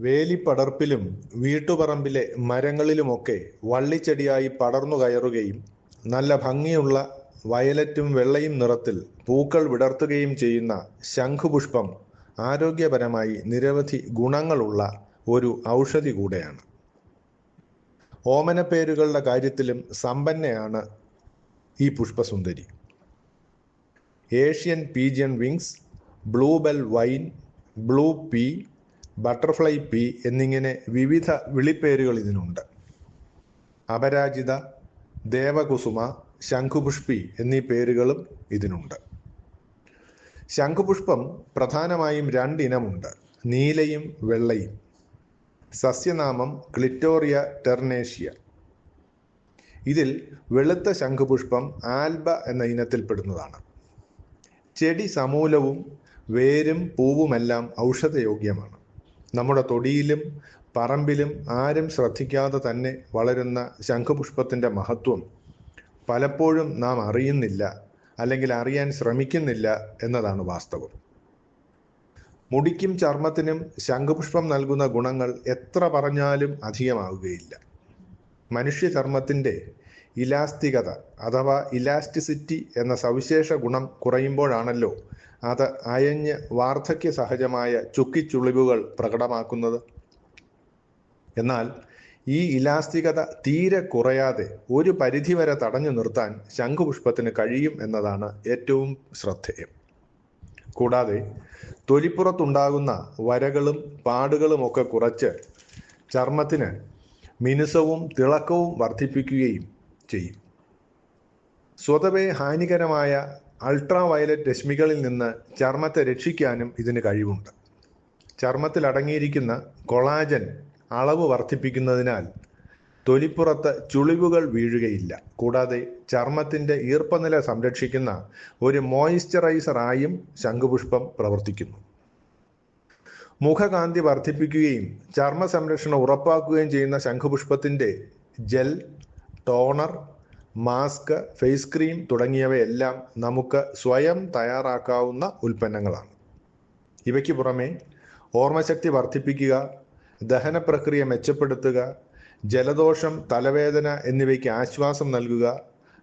വേലിപ്പടർപ്പിലും വീട്ടുപറമ്പിലെ മരങ്ങളിലുമൊക്കെ വള്ളിച്ചെടിയായി പടർന്നു കയറുകയും നല്ല ഭംഗിയുള്ള വയലറ്റും വെള്ളയും നിറത്തിൽ പൂക്കൾ വിടർത്തുകയും ചെയ്യുന്ന ശംഖുപുഷ്പം ആരോഗ്യപരമായി നിരവധി ഗുണങ്ങളുള്ള ഒരു ഔഷധി കൂടെയാണ്. ഓമനപ്പേരുകളുടെ കാര്യത്തിലും സമ്പന്നയാണ് ഈ പുഷ്പസുന്ദരി. Asian pigeon wings blue bell vine blue pea butterfly pea എന്നിങ്ങനെ വിവിധ വിളിപ്പേരുകൾ ഇതിനുണ്ട്. അപരാജിത ദേവകുസുമ ശംഖുപുഷ്പി എന്നീ പേരുകളും ഇതിനുണ്ട്. ശംഖുപുഷ്പം പ്രധാനമായും രണ്ടിനമുണ്ട് നീലയും വെള്ളയും. സസ്യനാമം ക്ലിറ്റോറിയ ടെർനേഷ്യ ഇതിൽ വെളുത്ത ശംഖുപുഷ്പം ആൽബ എന്ന ഇനത്തിൽപ്പെടുന്നതാണ്. ചെടി സമൂലവും വേരും പൂവുമെല്ലാം ഔഷധയോഗ്യമാണ്. നമ്മുടെ തൊടിയിലും പറമ്പിലും ആരും ശ്രദ്ധിക്കാതെ തന്നെ വളരുന്ന ശംഖുപുഷ്പത്തിന്റെ മഹത്വം പലപ്പോഴും നാം അറിയുന്നില്ല അല്ലെങ്കിൽ അറിയാൻ ശ്രമിക്കുന്നില്ല എന്നതാണ് വാസ്തവം. മുടിക്കും ചർമ്മത്തിനും ശംഖുപുഷ്പം നൽകുന്ന ഗുണങ്ങൾ എത്ര പറഞ്ഞാലും അധികമാവുകയില്ല. മനുഷ്യ ചർമ്മത്തിന്റെ ഇലാസ്തികത അഥവാ ഇലാസ്റ്റിസിറ്റി എന്ന സവിശേഷ ഗുണം കുറയുമ്പോഴാണല്ലോ അത് അയഞ്ഞ് വാർദ്ധക്യ സഹജമായ ചുക്കിച്ചുളിവുകൾ പ്രകടമാക്കുന്നത്. എന്നാൽ ഈ ഇലാസ്തികത തീരെ കുറയാതെ ഒരു പരിധിവരെ തടഞ്ഞു നിർത്താൻ ശംഖുപുഷ്പത്തിന് കഴിയും എന്നതാണ് ഏറ്റവും ശ്രദ്ധേയം. കൂടാതെ തൊലിപ്പുറത്തുണ്ടാകുന്ന വരകളും പാടുകളും ഒക്കെ കുറച്ച് ചർമ്മത്തിന് മിനുസവും തിളക്കവും വർദ്ധിപ്പിക്കുകയും ചെയ്യും. സ്വതവേ ഹാനികരമായ അൾട്രാ വയലറ്റ് രശ്മികളിൽ നിന്ന് ചർമ്മത്തെ രക്ഷിക്കാനും ഇതിന് കഴിവുണ്ട്. ചർമ്മത്തിൽ അടങ്ങിയിരിക്കുന്ന കൊളാജൻ അളവ് വർദ്ധിപ്പിക്കുന്നതിനാൽ തൊലിപ്പുറത്ത് ചുളിവുകൾ വീഴുകയില്ല. കൂടാതെ ചർമ്മത്തിന്റെ ഈർപ്പനില സംരക്ഷിക്കുന്ന ഒരു മോയിസ്ചറൈസറായും ശംഖുപുഷ്പം പ്രവർത്തിക്കുന്നു. മുഖകാന്തി വർദ്ധിപ്പിക്കുകയും ചർമ്മ സംരക്ഷണം ഉറപ്പാക്കുകയും ചെയ്യുന്ന ശംഖുപുഷ്പത്തിന്റെ gel toner mask face cream തുടങ്ങിയവയെല്ലാം നമുക്ക് സ്വയം തയ്യാറാക്കാവുന്ന ഉൽപ്പന്നങ്ങളാണ്. ഇവയ്ക്ക് പുറമെ ഓർമ്മശക്തി വർദ്ധിപ്പിക്കുക ദഹന പ്രക്രിയ മെച്ചപ്പെടുത്തുക ജലദോഷം തലവേദന എന്നിവയ്ക്ക് ആശ്വാസം നൽകുക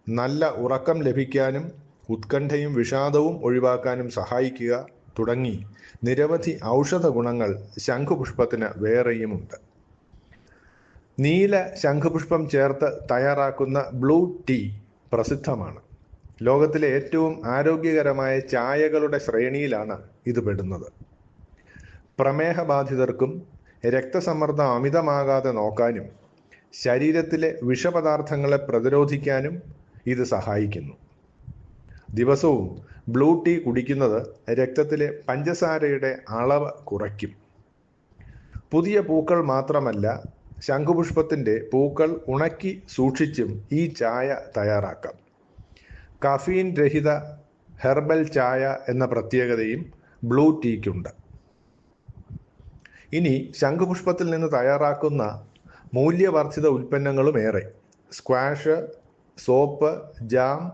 നല്ല ഉറക്കം ലഭിക്കാനും ഉത്കണ്ഠയും വിഷാദവും ഒഴിവാക്കാനും സഹായിക്കുക തുടങ്ങി നിരവധി ഔഷധ ഗുണങ്ങൾ ശംഖുപുഷ്പത്തിന് വേറെയുമുണ്ട്. നീല ശംഖുപുഷ്പം ചേർത്ത് തയ്യാറാക്കുന്ന ബ്ലൂ ടീ പ്രസിദ്ധമാണ്. ലോകത്തിലെ ഏറ്റവും ആരോഗ്യകരമായ ചായകളുടെ ശ്രേണിയിലാണ് ഇത് പെടുന്നത്. പ്രമേഹബാധിതർക്കും രക്തസമ്മർദ്ദം അമിതമാകാതെ നോക്കാനും ശരീരത്തിലെ വിഷപദാർത്ഥങ്ങളെ പ്രതിരോധിക്കാനും ഇത് സഹായിക്കുന്നു. ദിവസവും ബ്ലൂ ടീ കുടിക്കുന്നത് രക്തത്തിലെ പഞ്ചസാരയുടെ അളവ് കുറയ്ക്കും. പുതിയ പൂക്കൾ മാത്രമല്ല ശംഖുപുഷ്പത്തിന്റെ പൂക്കൾ ഉണക്കി സൂക്ഷിച്ചും ഈ ചായ തയ്യാറാക്കാം. കഫീൻ രഹിത ഹെർബൽ ചായ എന്ന പ്രത്യേകതയും ബ്ലൂ ടീക്കുണ്ട്. ഇനി ശംഖുപുഷ്പത്തിൽ നിന്ന് തയ്യാറാക്കുന്ന മൂല്യവർദ്ധിത ഉൽപ്പന്നങ്ങളും ഏറെ. സ്ക്വാഷ് സോപ്പ് ജാം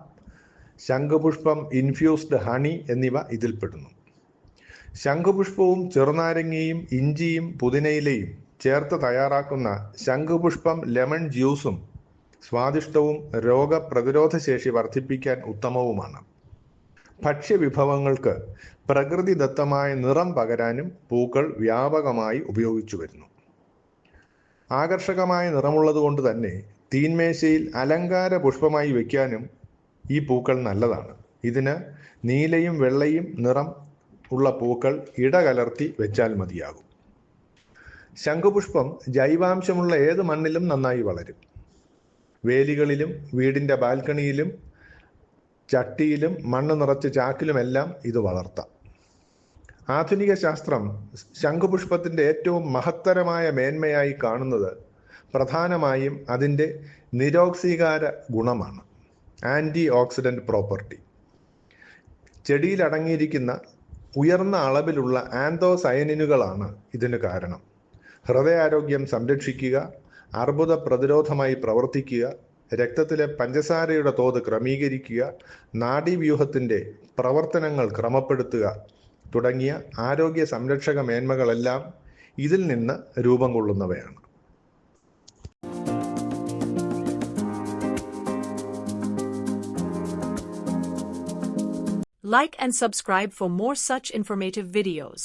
ശംഖുപുഷ്പം ഇൻഫ്യൂസ്ഡ് ഹണി എന്നിവ ഇതിൽപ്പെടുന്നു. ശംഖുപുഷ്പവും ചെറുനാരങ്ങയും ഇഞ്ചിയും പുതിനയിലയും ചേർത്ത് തയ്യാറാക്കുന്ന ശംഖുപുഷ്പം ലെമൺ ജ്യൂസും സ്വാദിഷ്ടവും രോഗപ്രതിരോധ ശേഷി വർദ്ധിപ്പിക്കാൻ ഉത്തമവുമാണ്. ഭക്ഷ്യവിഭവങ്ങൾക്ക് പ്രകൃതിദത്തമായ നിറം പകരാനും പൂക്കൾ വ്യാപകമായി ഉപയോഗിച്ചു വരുന്നു. ആകർഷകമായ നിറമുള്ളതുകൊണ്ട് തന്നെ തീന്മേശയിൽ അലങ്കാര പുഷ്പമായി വയ്ക്കാനും ഈ പൂക്കൾ നല്ലതാണ്. ഇതിന് നീലയും വെള്ളയും നിറം ഉള്ള പൂക്കൾ ഇടകലർത്തി വെച്ചാൽ മതിയാകും. ശംഖുപുഷ്പം ജൈവാംശമുള്ള ഏത് മണ്ണിലും നന്നായി വളരും. വേലികളിലും വീടിന്റെ ബാൽക്കണിയിലും ചട്ടിയിലും മണ്ണ് നിറച്ച് ചാക്കിലുമെല്ലാം ഇത് വളർത്താം. ആധുനിക ശാസ്ത്രം ശംഖുപുഷ്പത്തിന്റെ ഏറ്റവും മഹത്തരമായ മേന്മയായി കാണുന്നത് പ്രധാനമായും അതിന്റെ നിരോക്സീകാര ഗുണമാണ് ആന്റി ഓക്സിഡന്റ് പ്രോപ്പർട്ടി. ചെടിയിലടങ്ങിയിരിക്കുന്ന ഉയർന്ന അളവിലുള്ള ആന്തോസയനിനുകളാണ് ഇതിന് കാരണം. ഹൃദയാരോഗ്യം സംരക്ഷിക്കുക അർബുദ പ്രതിരോധമായി പ്രവർത്തിക്കുക രക്തത്തിലെ പഞ്ചസാരയുടെ തോത് ക്രമീകരിക്കുക നാഡീവ്യൂഹത്തിന്റെ പ്രവർത്തനങ്ങൾ ക്രമപ്പെടുത്തുക തുടങ്ങിയ ആരോഗ്യ സംരക്ഷക മേന്മകളെല്ലാം ഇതിൽ നിന്ന് രൂപം കൊള്ളുന്നവയാണ് Like and subscribe for more such informative videos.